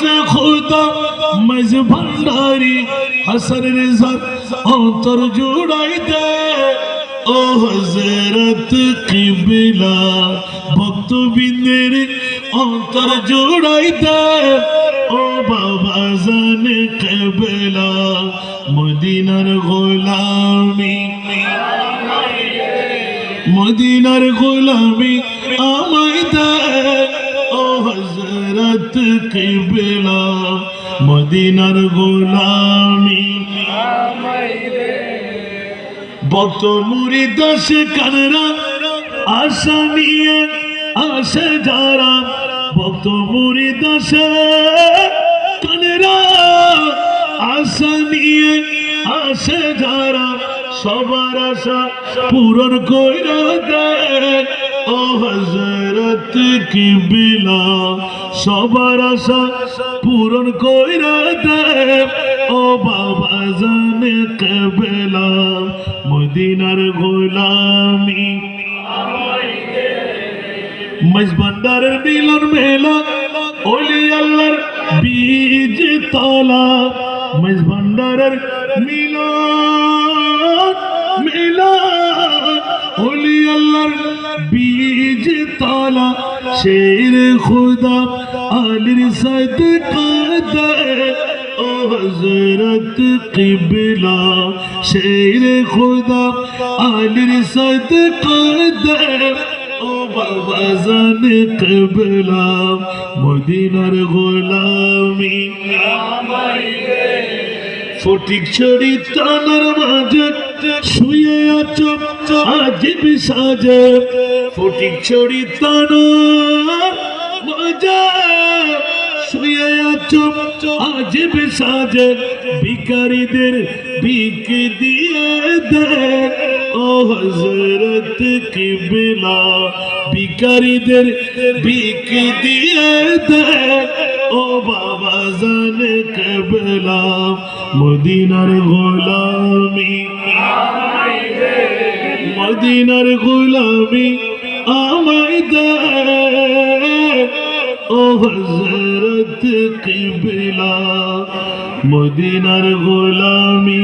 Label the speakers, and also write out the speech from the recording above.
Speaker 1: সে খুদা মজ ভান্ডারি, হাসান রেজা অন্তর জুড়াই দে ও হজরত কিবলা ভক্তবৃন্দের অন্তর জুড়াই দে ও বাবা জান কেবলা, মদিনার গোলামি। মদিনার গোলামি আমায় হজরত কিবলা মদিনার গোলামি ভক্ত মুড়ি দশ কানরা আশা নিয়ে আসে যারা ভক্ত মুড়ি দশ কানরা আশা নিয়ে আসে যারা সবার আশা পূরণ কইরা ও হজরত কি বিলা সবার আশা পূরণ কইরা দেয়। ও বাবা জানে কেবেলা, মদিনার গোলামি। মজবন্দারের মিলন মেলা, ওলি আল্লাহর বীজ তলা। মজবন্দারের মিলন বীজ তলা, শের খুদা, আলির সাদ কাদে, ও হজরত কিবলা, শের খুদা, আলির সাদ কাদে, ও বাবা জান কবলা, মদিনার গোলামি। ফটিক ছড়ি তানার মাঝে। শুয়ে আছো আজিব সাজে ফটিক ছড়ি তানার মাঝে। শুয়ে আছো আজিব সাজে ভিকারীদের ভিক দিয়ে দে। ও হজরত কিবলা ভিকারীদের ভিক দিয়ে দে। ও বাবা জানে কেবলা, মদিনার গোলামি। মদিনার গোলামি আমায় দে ও হজরত কিবলা, মদিনার গোলামি